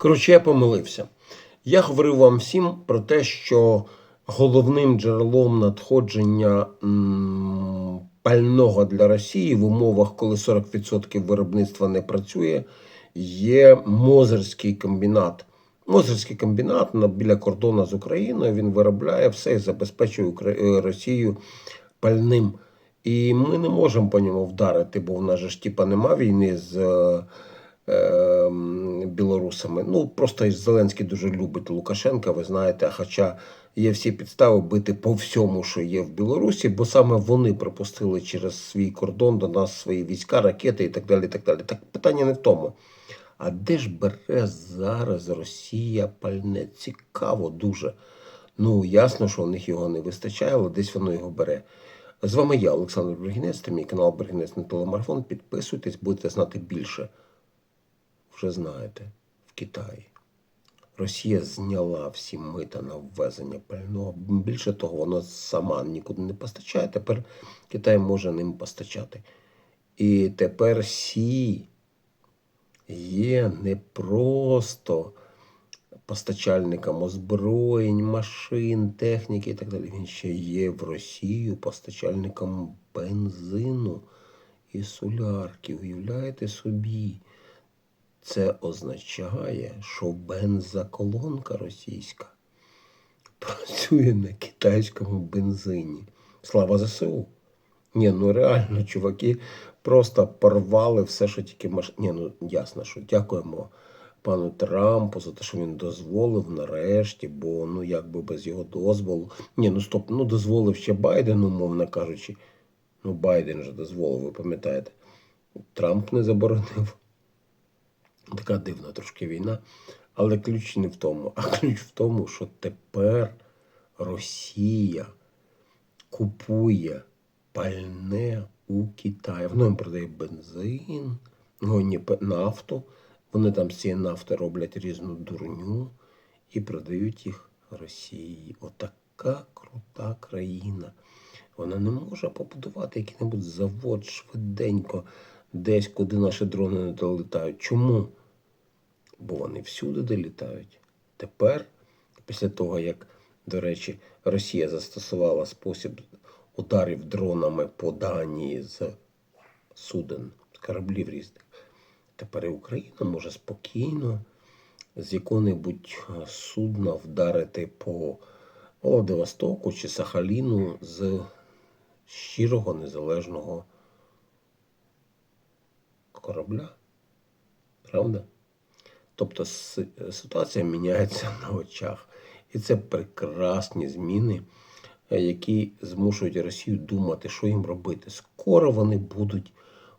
Коротше, я помилився. Я говорив вам всім про те, що головним джерелом надходження пального для Росії в умовах, коли 40% виробництва не працює, є Мозерський комбінат. Мозерський комбінат біля кордону з Україною він виробляє все і забезпечує е, Росію пальним. І ми не можемо по ньому вдарити, бо в нас ж типа нема війни з е, білорусами. Ну просто Зеленський дуже любить Лукашенка, ви знаєте. Хоча є всі підстави бити по всьому, що є в Білорусі, бо саме вони пропустили через свій кордон до нас свої війська, ракети і так далі. Так далі. Так питання не в тому. А де ж бере зараз Росія пальне? Цікаво дуже. Ну, ясно, що у них його не вистачає, але десь воно його бере. З вами я, Олександр Бергінець, це мій канал Бергінець на телемарафон. Підписуйтесь, будете знати більше. Вже знаєте, в Китаї. Росія зняла всі мита на ввезення пального. Більше того, вона сама нікуди не постачає. Тепер Китай може ним постачати. І тепер Сі є не просто постачальником озброєнь, машин, техніки і так далі. Він ще є в Росію постачальником бензину і солярки. Уявляєте собі? Це означає, що бензоколонка російська працює на китайському бензині. Слава ЗСУ. Ні, ну реально, чуваки просто порвали все, що тільки маш... Ні, ну ясно, що дякуємо пану Трампу за те, що він дозволив нарешті, бо ну якби без його дозволу. Ні, ну стоп, ну дозволив ще Байдену, мовно кажучи. Ну, Байден же дозволив, ви пам'ятаєте. Трамп не заборонив. Така дивна трошки війна. Але ключ не в тому. А ключ в тому, що тепер Росія купує пальне у Китаї. Воно їм продає бензин, ну, ні, нафту. Вони там з цієї нафти роблять різну дурню і продають їх Росії. Отака крута країна. Вона не може побудувати який-небудь завод швиденько, десь, куди наші дрони не долітають. Чому? Бо вони всюди долітають. Тепер, після того, як, до речі, Росія застосувала спосіб ударів дронами по Данії з суден, з кораблів різних, тепер і Україна може спокійно з якого-небудь е, судна вдарити по Владивостоку чи Сахаліну з щирого незалежного корабля. Правда? Тобто ситуація міняється на очах. І це прекрасні зміни, е, які змушують Росію думати, що їм робити. Скоро вони будуть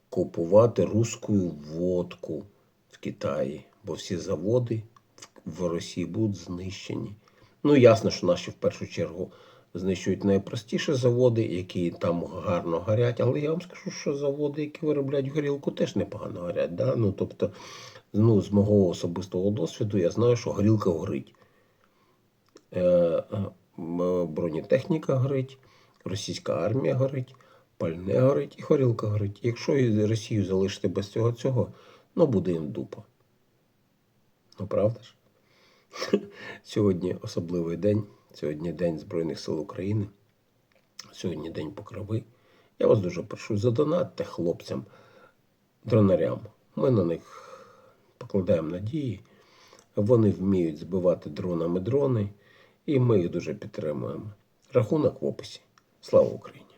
купувати русську водку в Китаї, бо всі заводи в- в Росії будуть знищені. Ну, ясно, що наші в першу чергу знищують найпростіші заводи, які там гарно горять. Але я вам скажу, що заводи, які виробляють горілку, теж непогано горять. Да? Ну, тобто, ну, з мого особистого досвіду я знаю, що горілка горить. Е, е, бронетехніка горить, російська армія горить, пальне горить і горілка горить. Якщо Росію залишити без цього цього, ну буде їм дупа. Ну, правда ж? Сьогодні особливий день. Сьогодні День Збройних сил України. Сьогодні День Покрови. Я вас дуже прошу, задонатьте хлопцям, дронарям. Ми на них покладаємо надії. Вони вміють збивати дронами дрони, і ми їх дуже підтримуємо. Рахунок в описі. Слава Україні!